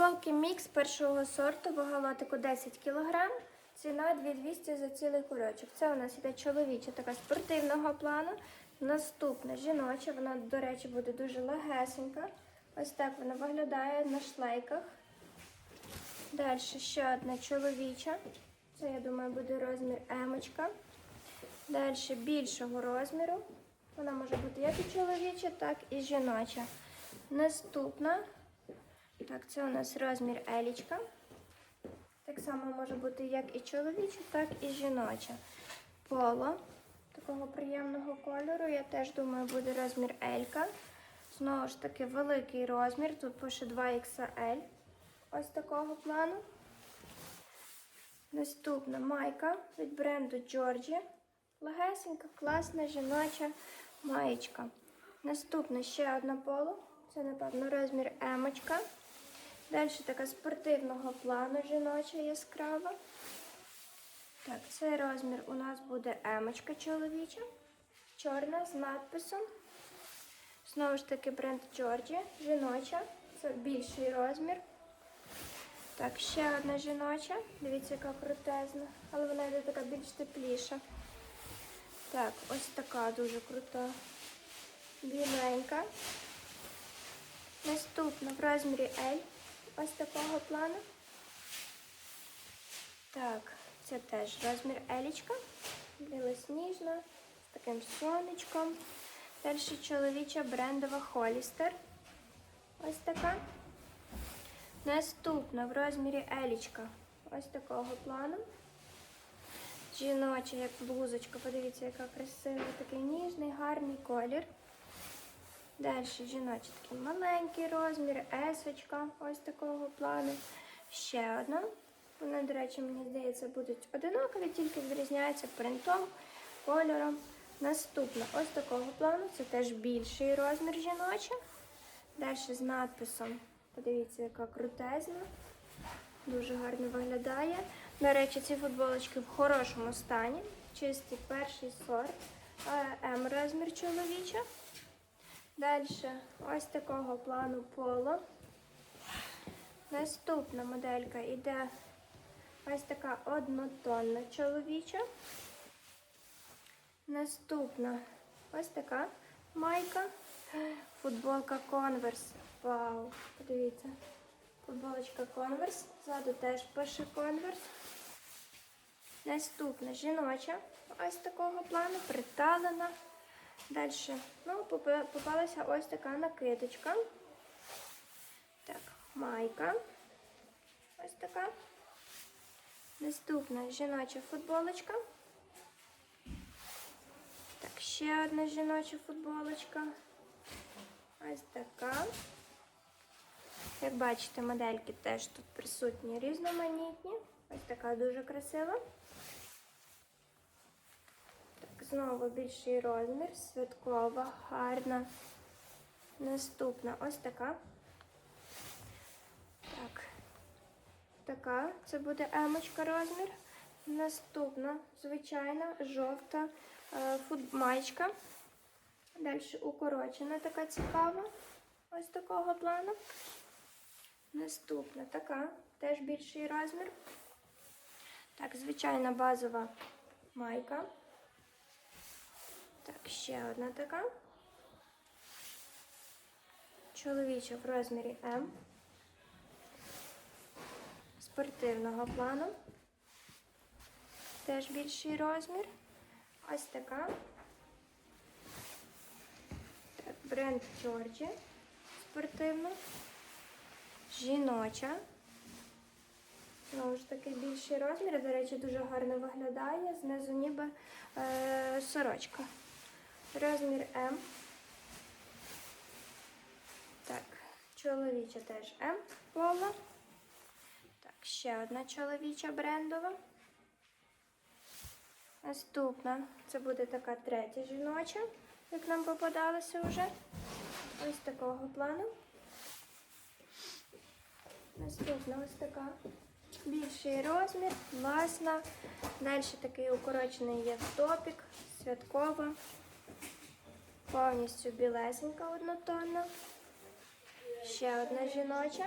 Футболки мікс першого сорту, вага лотику 10 кг, ціна 2200 за цілий кульочок. Це у нас іде чоловіча, така спортивного плану. Наступна жіноча, вона, до речі, буде дуже легесенька. Ось так вона виглядає на шлейках. Далі ще одна чоловіча. Це, я думаю, буде розмір емочка. Далі більшого розміру. Вона може бути як і чоловіча, так і жіноча. Наступна. Так, це у нас розмір елічка. Так само може бути як і чоловіча, так і жіноча. Поло такого приємного кольору. Я теж думаю, буде розмір Елька. Знову ж таки, великий розмір. Тут пише 2XL. Ось такого плану. Наступна майка від бренду Джорджі. Легесенька, класна жіноча маєчка. Наступна ще одна поло. Це, напевно, розмір емочка. Далі така спортивного плану жіноча яскрава. Так, цей розмір у нас буде емочка чоловіча. Чорна з надписом. Знову ж таки бренд Джорджі. Жіноча. Це більший розмір. Так, ще одна жіноча. Дивіться, яка крутезна. Але вона йде така більш тепліша. Так, ось така дуже крута. Біленька. Наступна в розмірі L. Ось такого плану. Так, це теж розмір Елічка. Білосніжна, з таким сонечком. Далі чоловіча брендова Холістер. Ось така. Наступна в розмірі Елічка. Ось такого плану. Жіноча, як блузочка. Подивіться, яка красива, такий ніжний, гарний колір. Далі жіночий такий маленький розмір, есочка, ось такого плану. Ще одна. Вони, до речі, мені здається, будуть одинакові, тільки відрізняються принтом, кольором. Наступна ось такого плану. Це теж більший розмір жіноча. Далі з надписом. Подивіться, яка крутезна. Дуже гарно виглядає. До речі, ці футболочки в хорошому стані. Чистий перший сорт. М розмір чоловіча. Далі ось такого плану поло. Наступна моделька йде ось така однотонна чоловіча. Наступна ось така майка. Футболка Converse. Вау! Подивіться. Футболочка Converse. Ззаду теж пише Converse. Наступна жіноча. Ось такого плану, приталена. Далі, ну, попалася ось така накидочка. Так, майка. Ось така. Наступна жіноча футболочка. Так, ще одна жіноча футболочка. Ось така. Як бачите, модельки теж тут присутні різноманітні. Ось така дуже красива. Знову більший розмір, святкова, гарна. Наступна ось така. Так. Така, це буде емочка розмір. Наступна, звичайна, жовта е, футмаєчка. Далі укорочена така цікава. Ось такого плану. Наступна така, теж більший розмір. Так, звичайна базова майка. Ще одна така. Чоловіча в розмірі М. Спортивного плану. Теж більший розмір. Ось така. Так, бренд Джорджі. Спортивна. Жіноча. Знову ж таки більший розмір. До речі, дуже гарно виглядає. Знизу ніби е, сорочка. Розмір М. Так, чоловіча теж М пола. Так, ще одна чоловіча брендова. Наступна це буде така третя жіноча, як нам попадалося вже. Ось такого плану. Наступна ось така. Більший розмір, класна. Далі такий укорочений є топік, святкова. Повністю білесенька однотонна. Ще одна жіноча.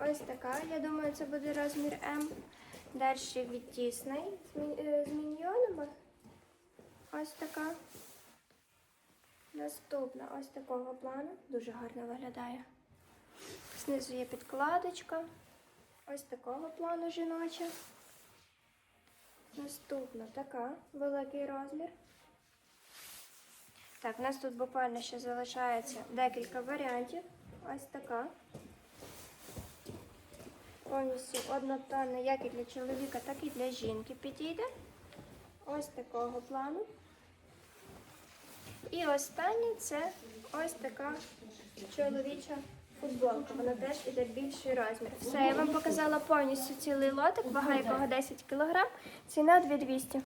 ось така. Я думаю, це буде розмір М. Далі від Disney з мі- е, з міньйонами. Ось така. Наступна ось такого плану. Дуже гарно виглядає. Знизу є підкладочка. Ось такого плану жіноча. Наступна така, великий розмір. Так, у нас тут буквально ще залишається декілька варіантів. Ось така. Повністю однотонна, як і для чоловіка, так і для жінки підійде. Ось такого плану. І останнє це ось така чоловіча футболка. Вона теж іде більший розмір. Все, я вам показала повністю цілий лотик, вага якого 10 кг, ціна 2200.